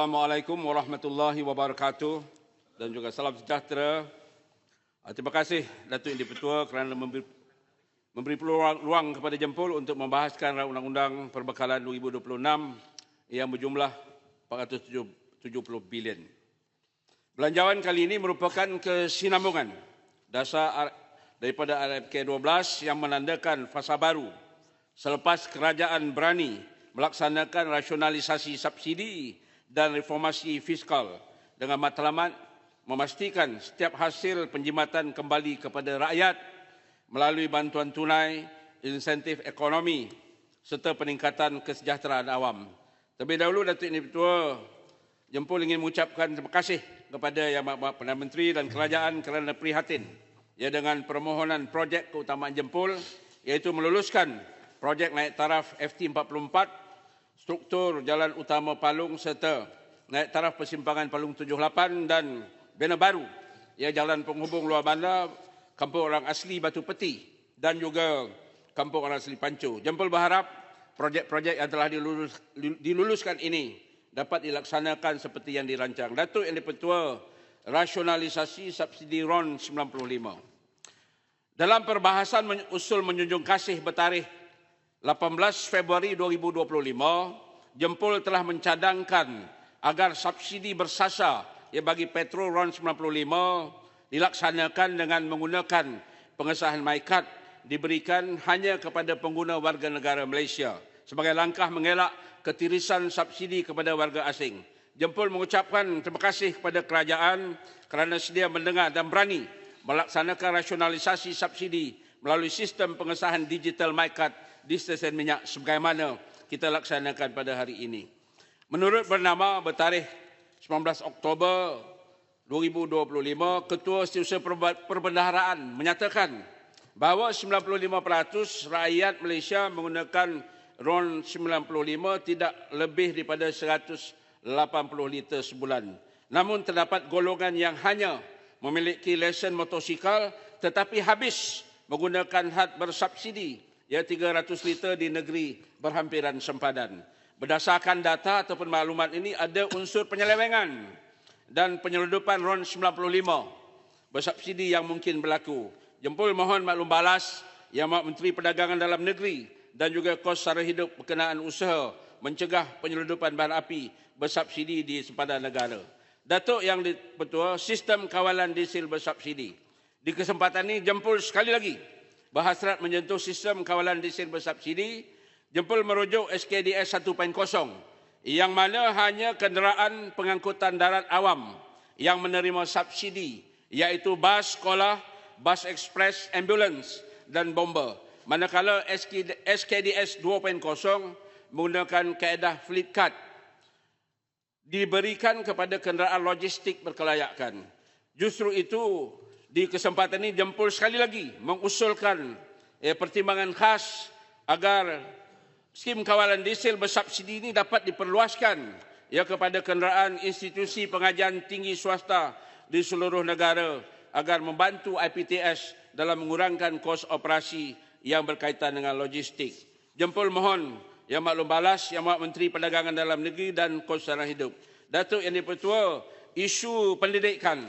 Assalamualaikum warahmatullahi wabarakatuh dan juga salam sejahtera. Ah, Terima kasih Datuk Yang Dipertua kerana memberi, memberi peluang ruang kepada Jempol untuk membahaskan undang-undang perbekalan 2026 yang berjumlah 470 bilion. Belanjawan kali ini merupakan kesinambungan dasar daripada RFK 12 yang menandakan fasa baru selepas kerajaan berani melaksanakan rasionalisasi subsidi dan reformasi fiskal dengan matlamat memastikan setiap hasil penjimatan kembali kepada rakyat melalui bantuan tunai, insentif ekonomi serta peningkatan kesejahteraan awam. Terlebih dahulu Datuk Ini Ketua Jempol ingin mengucapkan terima kasih kepada Yang Amat Perdana Menteri dan Kerajaan kerana prihatin ya dengan permohonan projek keutamaan Jempol iaitu meluluskan projek naik taraf FT44 struktur jalan utama Palung serta naik taraf persimpangan Palung 78 dan bina baru ya jalan penghubung luar bandar kampung orang asli Batu Peti dan juga kampung orang asli Pancu. Jempol berharap projek-projek yang telah dilulus, diluluskan ini dapat dilaksanakan seperti yang dirancang. Datuk Yang Dipertua rasionalisasi subsidi RON 95. Dalam perbahasan usul menjunjung kasih bertarikh 18 Februari 2025, Jempol telah mencadangkan agar subsidi bersasar yang bagi petrol RON 95 dilaksanakan dengan menggunakan pengesahan MyCard diberikan hanya kepada pengguna warga negara Malaysia sebagai langkah mengelak ketirisan subsidi kepada warga asing. Jempol mengucapkan terima kasih kepada kerajaan kerana sedia mendengar dan berani melaksanakan rasionalisasi subsidi melalui sistem pengesahan digital MyCard di stesen minyak sebagaimana kita laksanakan pada hari ini. Menurut bernama bertarikh 19 Oktober 2025, Ketua Setiausaha Perbendaharaan menyatakan bahawa 95% rakyat Malaysia menggunakan RON 95 tidak lebih daripada 180 liter sebulan. Namun terdapat golongan yang hanya memiliki lesen motosikal tetapi habis menggunakan had bersubsidi ya 300 liter di negeri berhampiran sempadan. Berdasarkan data ataupun maklumat ini ada unsur penyelewengan dan penyeludupan RON 95 bersubsidi yang mungkin berlaku. Jempol mohon maklum balas Yang Amat Menteri Perdagangan Dalam Negeri dan juga kos sara hidup berkenaan usaha mencegah penyeludupan bahan api bersubsidi di sempadan negara. Datuk yang dipertua, sistem kawalan diesel bersubsidi. Di kesempatan ini, jempol sekali lagi berhasrat menyentuh sistem kawalan diesel bersubsidi Jempol merujuk SKDS 1.0 yang mana hanya kenderaan pengangkutan darat awam yang menerima subsidi iaitu bas sekolah, bas ekspres, ambulans dan bomber. Manakala SKDS 2.0 menggunakan kaedah fleet card diberikan kepada kenderaan logistik berkelayakan. Justru itu di kesempatan ini jempol sekali lagi mengusulkan eh, pertimbangan khas agar skim kawalan diesel bersubsidi ini dapat diperluaskan ya kepada kenderaan institusi pengajian tinggi swasta di seluruh negara agar membantu IPTS dalam mengurangkan kos operasi yang berkaitan dengan logistik. Jempol mohon Yang Maklum Balas, Yang Mak Menteri Perdagangan Dalam Negeri dan Kos Hidup. Datuk Yang Dipertua, isu pendidikan.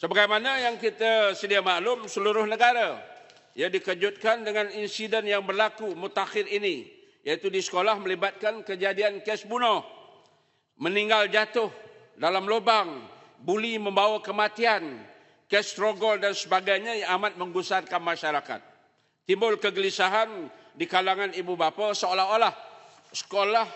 Sebagaimana yang kita sedia maklum, seluruh negara ya dikejutkan dengan insiden yang berlaku mutakhir ini iaitu di sekolah melibatkan kejadian kes bunuh, meninggal jatuh dalam lubang, buli membawa kematian, kes trogol dan sebagainya yang amat menggusarkan masyarakat. Timbul kegelisahan di kalangan ibu bapa seolah-olah sekolah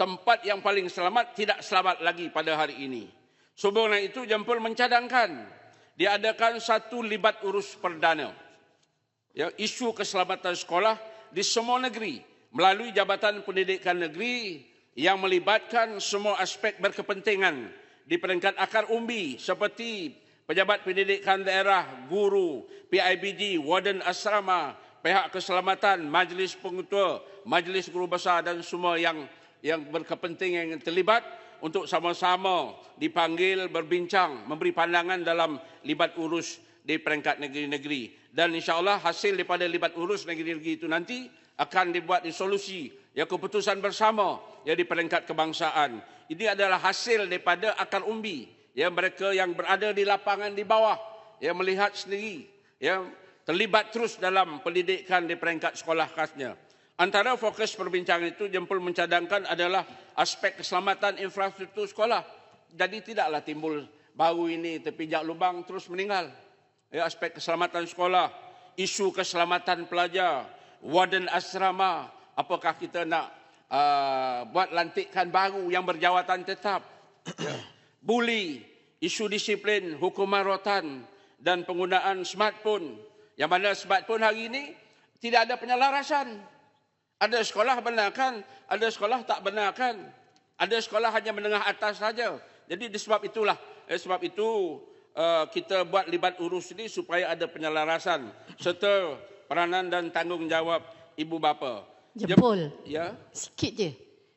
tempat yang paling selamat tidak selamat lagi pada hari ini. Sehubungan itu Jempol mencadangkan diadakan satu libat urus perdana. Ya, isu keselamatan sekolah di semua negeri melalui Jabatan Pendidikan Negeri yang melibatkan semua aspek berkepentingan di peringkat akar umbi seperti pejabat pendidikan daerah, guru, PIBG, warden asrama, pihak keselamatan, majlis pengetua, majlis guru besar dan semua yang yang berkepentingan yang terlibat untuk sama-sama dipanggil berbincang, memberi pandangan dalam libat urus di peringkat negeri-negeri. Dan insyaAllah hasil daripada libat urus negeri-negeri itu nanti akan dibuat resolusi ya keputusan bersama ya di peringkat kebangsaan. Ini adalah hasil daripada akar umbi ya mereka yang berada di lapangan di bawah ya melihat sendiri ya terlibat terus dalam pendidikan di peringkat sekolah khasnya. Antara fokus perbincangan itu Jempol mencadangkan adalah aspek keselamatan infrastruktur sekolah. Jadi tidaklah timbul baru ini terpijak lubang terus meninggal. Ya, aspek keselamatan sekolah, isu keselamatan pelajar, warden asrama, apakah kita nak uh, buat lantikan baru yang berjawatan tetap. Ya. Bully, isu disiplin, hukuman rotan dan penggunaan smartphone. Yang mana smartphone hari ini tidak ada penyelarasan. Ada sekolah benarkan, ada sekolah tak benarkan. Ada sekolah hanya menengah atas saja. Jadi disebab itulah, eh, sebab itu uh, kita buat libat urus ini supaya ada penyelarasan serta peranan dan tanggungjawab ibu bapa. Jempol. Ya. Sikit je.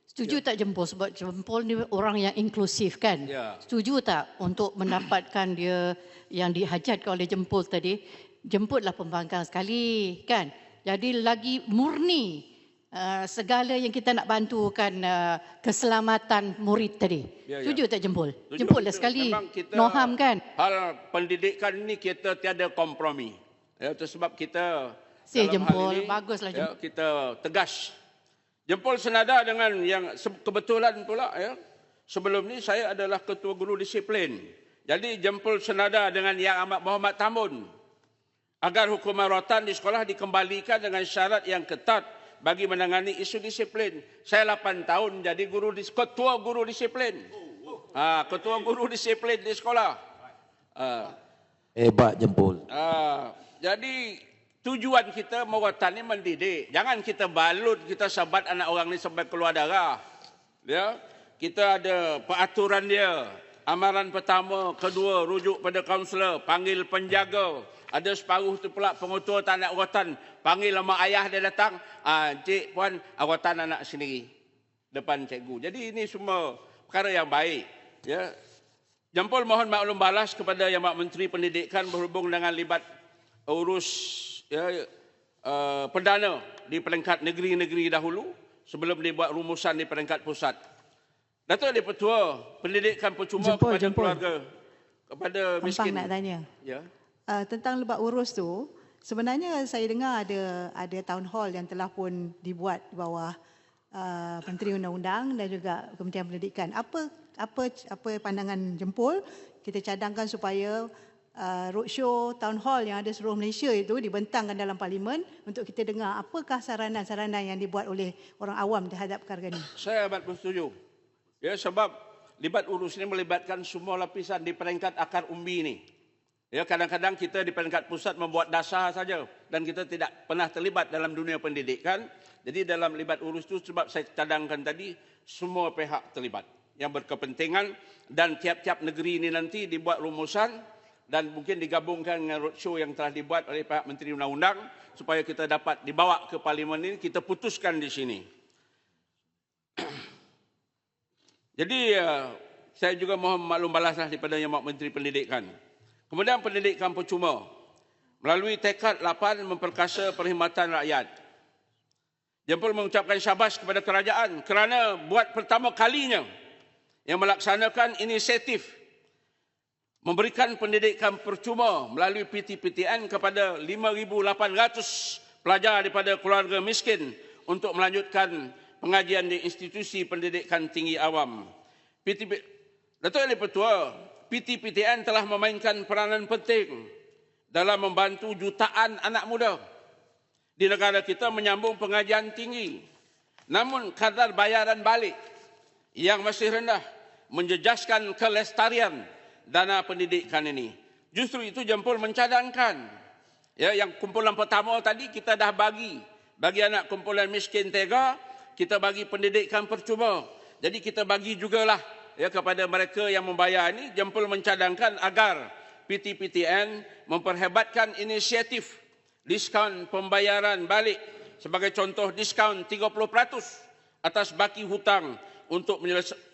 Setuju ya. tak jempol sebab jempol ni orang yang inklusif kan? Ya. Setuju tak untuk mendapatkan dia yang dihajatkan oleh jempol tadi? Jemputlah pembangkang sekali kan? Jadi lagi murni uh, segala yang kita nak bantukan uh, keselamatan murid tadi. Ya, ya. Ya. tak jempol? Jempol lah sekali. Kita, Noham kan? Hal pendidikan ini kita tiada kompromi. Ya, itu sebab kita si jempol ini, baguslah jempol. Ya, kita tegas. Jempol senada dengan yang kebetulan pula ya. Sebelum ni saya adalah ketua guru disiplin. Jadi jempol senada dengan Yang Amat Muhammad Tamun agar hukuman rotan di sekolah dikembalikan dengan syarat yang ketat bagi menangani isu disiplin. Saya 8 tahun jadi guru di ketua guru disiplin. Ha, ketua guru disiplin di sekolah. Ha. Hebat jempol. Ha, jadi tujuan kita mewatan ini mendidik. Jangan kita balut, kita sabat anak orang ni sampai keluar darah. Ya, kita ada peraturan dia. Amaran pertama, kedua, rujuk pada kaunselor, panggil penjaga. Ada separuh tu pula pengutua tak nak uratan. Panggil lama ayah dia datang. Ah, cik, puan, uratan anak sendiri. Depan cikgu. Jadi ini semua perkara yang baik. Ya. Jempol mohon maklum balas kepada Yang Mak Menteri Pendidikan berhubung dengan libat urus ya, uh, perdana di peringkat negeri-negeri dahulu sebelum dibuat rumusan di peringkat pusat. Datuk di Petua, pendidikan percuma jempol, kepada jempol. keluarga, kepada miskin. Pampang nak tanya. Ya uh, tentang lebat urus tu sebenarnya saya dengar ada ada town hall yang telah pun dibuat di bawah uh, Menteri Undang-Undang dan juga Kementerian Pendidikan. Apa apa apa pandangan jempol kita cadangkan supaya uh, roadshow town hall yang ada seluruh Malaysia itu dibentangkan dalam parlimen untuk kita dengar apakah saranan-saranan yang dibuat oleh orang awam terhadap perkara ini. Saya amat bersetuju. Ya sebab libat urus ini melibatkan semua lapisan di peringkat akar umbi ini. Ya, kadang-kadang kita di peringkat pusat membuat dasar saja dan kita tidak pernah terlibat dalam dunia pendidikan. Jadi dalam libat urus itu sebab saya cadangkan tadi semua pihak terlibat yang berkepentingan dan tiap-tiap negeri ini nanti dibuat rumusan dan mungkin digabungkan dengan roadshow yang telah dibuat oleh pihak Menteri Undang-Undang supaya kita dapat dibawa ke parlimen ini kita putuskan di sini. Jadi uh, saya juga mohon maklum balaslah daripada Yang Menteri Pendidikan. Kemudian pendidikan percuma melalui tekad lapan memperkasa perkhidmatan rakyat. Jempol mengucapkan syabas kepada kerajaan kerana buat pertama kalinya yang melaksanakan inisiatif memberikan pendidikan percuma melalui PTPTN kepada 5,800 pelajar daripada keluarga miskin untuk melanjutkan pengajian di institusi pendidikan tinggi awam. PTP... Datuk Yang Pertua, PTPTN telah memainkan peranan penting dalam membantu jutaan anak muda di negara kita menyambung pengajian tinggi. Namun kadar bayaran balik yang masih rendah menjejaskan kelestarian dana pendidikan ini. Justru itu jempol mencadangkan. Ya, yang kumpulan pertama tadi kita dah bagi. Bagi anak kumpulan miskin tega, kita bagi pendidikan percuma. Jadi kita bagi jugalah ya kepada mereka yang membayar ini jempol mencadangkan agar PTPTN memperhebatkan inisiatif diskaun pembayaran balik sebagai contoh diskaun 30% atas baki hutang untuk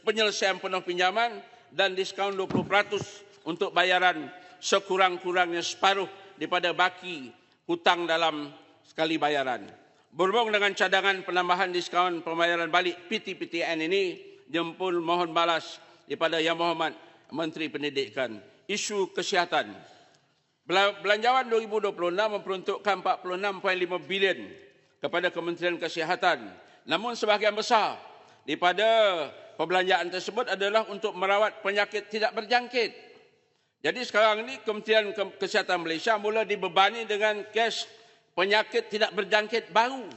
penyelesaian penuh pinjaman dan diskaun 20% untuk bayaran sekurang-kurangnya separuh daripada baki hutang dalam sekali bayaran. Berhubung dengan cadangan penambahan diskaun pembayaran balik PTPTN ini, Jempol mohon balas daripada Yang Muhammad Menteri Pendidikan. Isu kesihatan. Belanjawan 2026 memperuntukkan 46.5 bilion kepada Kementerian Kesihatan. Namun sebahagian besar daripada perbelanjaan tersebut adalah untuk merawat penyakit tidak berjangkit. Jadi sekarang ini Kementerian Kesihatan Malaysia mula dibebani dengan kes penyakit tidak berjangkit baru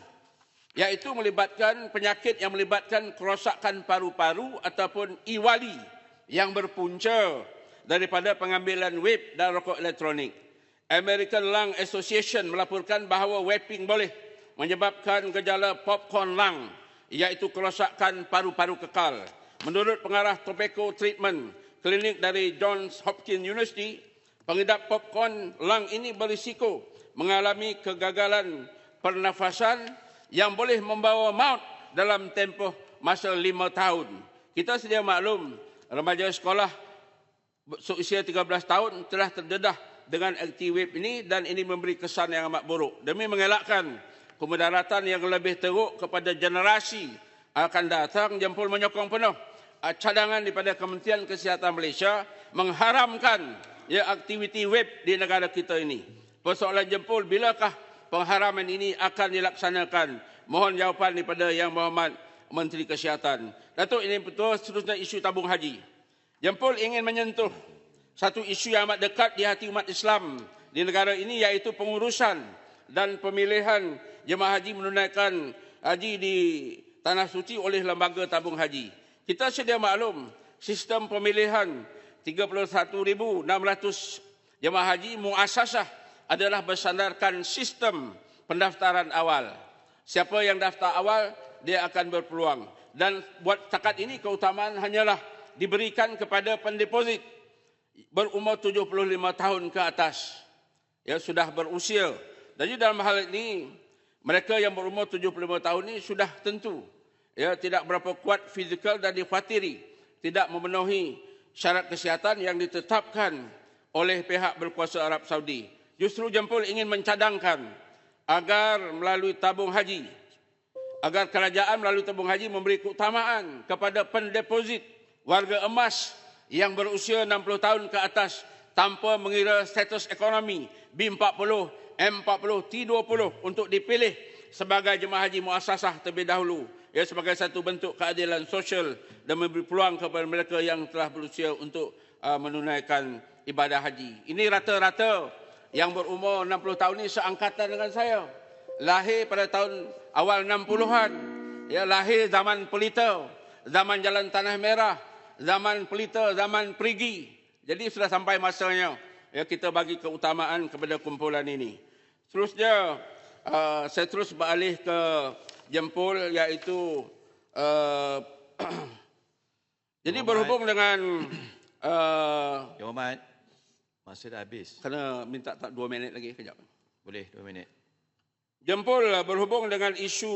iaitu melibatkan penyakit yang melibatkan kerosakan paru-paru ataupun iwali yang berpunca daripada pengambilan vape dan rokok elektronik. American Lung Association melaporkan bahawa vaping boleh menyebabkan gejala popcorn lung iaitu kerosakan paru-paru kekal. Menurut pengarah tobacco treatment klinik dari Johns Hopkins University, pengidap popcorn lung ini berisiko mengalami kegagalan pernafasan yang boleh membawa maut dalam tempoh masa lima tahun. Kita sedia maklum remaja sekolah seusia 13 tahun telah terdedah dengan aktivip ini dan ini memberi kesan yang amat buruk. Demi mengelakkan kemudaratan yang lebih teruk kepada generasi akan datang, Jempol menyokong penuh uh, cadangan daripada Kementerian Kesihatan Malaysia mengharamkan ya aktiviti web di negara kita ini. Persoalan Jempol, bilakah pengharaman ini akan dilaksanakan? Mohon jawapan daripada Yang Muhammad Menteri Kesihatan. Datuk ini betul seterusnya isu tabung haji. Jempol ingin menyentuh satu isu yang amat dekat di hati umat Islam di negara ini iaitu pengurusan dan pemilihan jemaah haji menunaikan haji di Tanah Suci oleh lembaga tabung haji. Kita sedia maklum sistem pemilihan 31,600 jemaah haji muasasah adalah bersandarkan sistem pendaftaran awal. Siapa yang daftar awal, dia akan berpeluang. Dan buat takat ini keutamaan hanyalah diberikan kepada pendeposit berumur 75 tahun ke atas. Ya sudah berusia. Jadi dalam hal ini mereka yang berumur 75 tahun ini sudah tentu ya tidak berapa kuat fizikal dan dikhawatiri tidak memenuhi syarat kesihatan yang ditetapkan oleh pihak berkuasa Arab Saudi. Justru Jempol ingin mencadangkan agar melalui tabung haji agar kerajaan melalui tabung haji memberi keutamaan kepada pendeposit warga emas yang berusia 60 tahun ke atas tanpa mengira status ekonomi B40, M40, T20 untuk dipilih sebagai jemaah haji muasasah terlebih dahulu ya sebagai satu bentuk keadilan sosial dan memberi peluang kepada mereka yang telah berusia untuk uh, menunaikan ibadah haji. Ini rata-rata yang berumur 60 tahun ini seangkatan dengan saya. Lahir pada tahun awal 60-an. Ya lahir zaman pelita, zaman jalan tanah merah, zaman pelita, zaman perigi. Jadi sudah sampai masanya ya kita bagi keutamaan kepada kumpulan ini. Seterusnya uh, saya terus beralih ke jempol iaitu uh, jadi berhubung dengan uh, Yomat masa dah habis. Kena minta tak dua minit lagi kejap. Boleh dua minit. Jempol berhubung dengan isu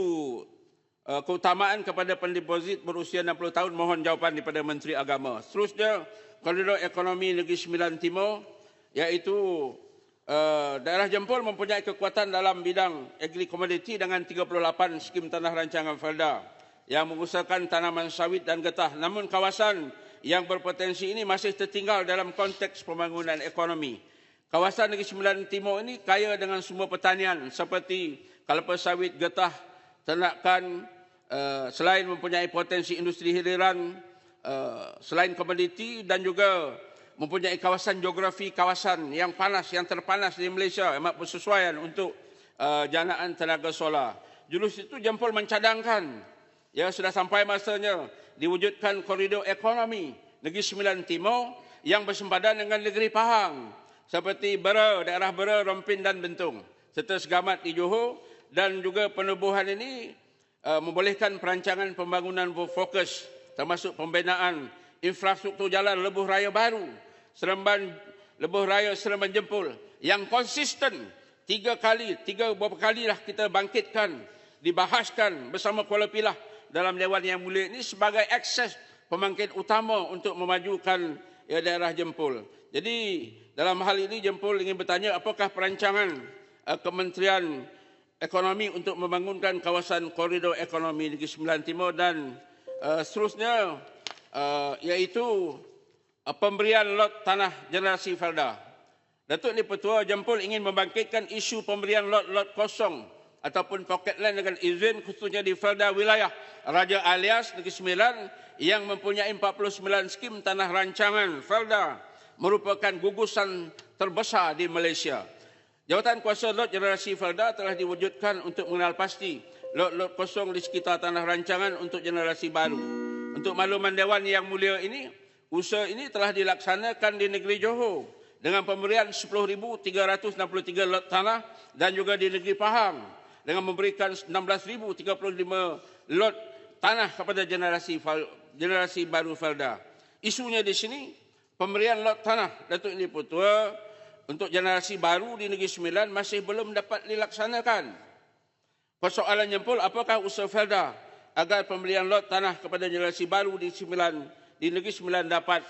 Uh, keutamaan kepada pendeposit berusia 60 tahun mohon jawapan daripada Menteri Agama. Seterusnya, koridor ekonomi Negeri Sembilan Timur iaitu uh, daerah Jempol mempunyai kekuatan dalam bidang agri komoditi dengan 38 skim tanah rancangan Felda yang mengusahakan tanaman sawit dan getah. Namun kawasan yang berpotensi ini masih tertinggal dalam konteks pembangunan ekonomi. Kawasan Negeri Sembilan Timur ini kaya dengan sumber pertanian seperti kelapa sawit, getah, ternakan uh, selain mempunyai potensi industri hiliran uh, selain komoditi dan juga mempunyai kawasan geografi kawasan yang panas yang terpanas di Malaysia amat bersesuaian untuk uh, janaan tenaga solar. Jurus itu jempol mencadangkan ya sudah sampai masanya diwujudkan koridor ekonomi Negeri Sembilan Timur yang bersempadan dengan negeri Pahang seperti Bera, daerah Bera, Rompin dan Bentung serta Segamat di Johor dan juga penubuhan ini uh, membolehkan perancangan pembangunan berfokus termasuk pembinaan infrastruktur jalan lebuh raya baru Seremban lebuh raya Seremban Jempol yang konsisten. Tiga kali tiga beberapa kalilah kita bangkitkan dibahaskan bersama Kuala Pilah dalam Dewan Yang Mulia ini sebagai akses pembangkit utama untuk memajukan ya, daerah Jempol. Jadi dalam hal ini Jempol ingin bertanya apakah perancangan uh, Kementerian ekonomi untuk membangunkan kawasan koridor ekonomi Negeri Sembilan Timur dan uh, seterusnya uh, iaitu uh, pemberian lot tanah generasi Felda. Datuk Ni Petua Jempol ingin membangkitkan isu pemberian lot-lot kosong ataupun pocket land dengan izin khususnya di Felda wilayah Raja Alias Negeri Sembilan yang mempunyai 49 skim tanah rancangan Felda merupakan gugusan terbesar di Malaysia. Jawatan kuasa lot generasi Felda telah diwujudkan untuk mengenal pasti lot-lot kosong di sekitar tanah rancangan untuk generasi baru. Untuk makluman Dewan Yang Mulia ini, usaha ini telah dilaksanakan di negeri Johor dengan pemberian 10,363 lot tanah dan juga di negeri Pahang dengan memberikan 16,035 lot tanah kepada generasi generasi baru Felda. Isunya di sini, pemberian lot tanah Datuk Ini Putua untuk generasi baru di Negeri Sembilan masih belum dapat dilaksanakan. Persoalan jempol, apakah usaha Felda agar pembelian lot tanah kepada generasi baru di Sembilan di Negeri Sembilan dapat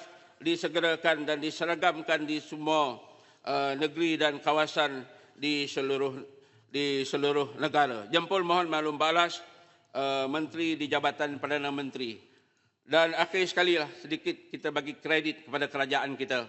disegerakan dan diseragamkan di semua uh, negeri dan kawasan di seluruh di seluruh negara. Jempol mohon maklum balas uh, Menteri di Jabatan Perdana Menteri. Dan akhir sekali lah sedikit kita bagi kredit kepada kerajaan kita.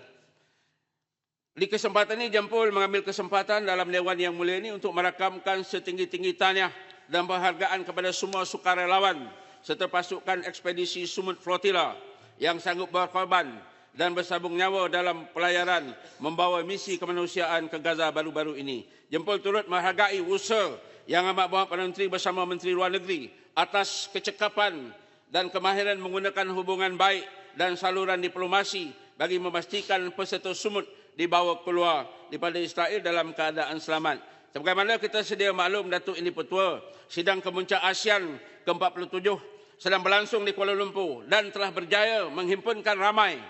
Di kesempatan ini Jempol mengambil kesempatan dalam Dewan Yang Mulia ini untuk merakamkan setinggi-tinggi tanya dan penghargaan kepada semua sukarelawan serta pasukan ekspedisi Sumut Flotilla yang sanggup berkorban dan bersabung nyawa dalam pelayaran membawa misi kemanusiaan ke Gaza baru-baru ini. Jempol turut menghargai usaha yang amat bawa Perdana Menteri bersama Menteri Luar Negeri atas kecekapan dan kemahiran menggunakan hubungan baik dan saluran diplomasi bagi memastikan peserta sumut dibawa keluar daripada Israel dalam keadaan selamat. Sebagaimana kita sedia maklum Datuk Ini Petua, sidang kemuncak ASEAN ke-47 sedang berlangsung di Kuala Lumpur dan telah berjaya menghimpunkan ramai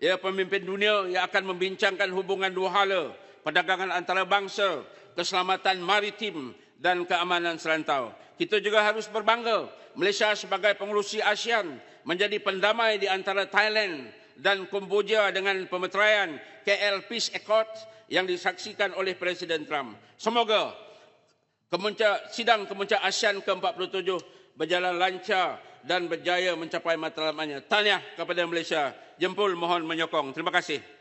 ya, pemimpin dunia yang akan membincangkan hubungan dua hala, perdagangan antarabangsa, keselamatan maritim dan keamanan serantau. Kita juga harus berbangga Malaysia sebagai pengurusi ASEAN menjadi pendamai di antara Thailand dan Kamboja dengan pemeteraian KL Peace Accord yang disaksikan oleh Presiden Trump. Semoga kemuncak, sidang kemuncak ASEAN ke-47 berjalan lancar dan berjaya mencapai matlamatnya. Tahniah kepada Malaysia. Jempol mohon menyokong. Terima kasih.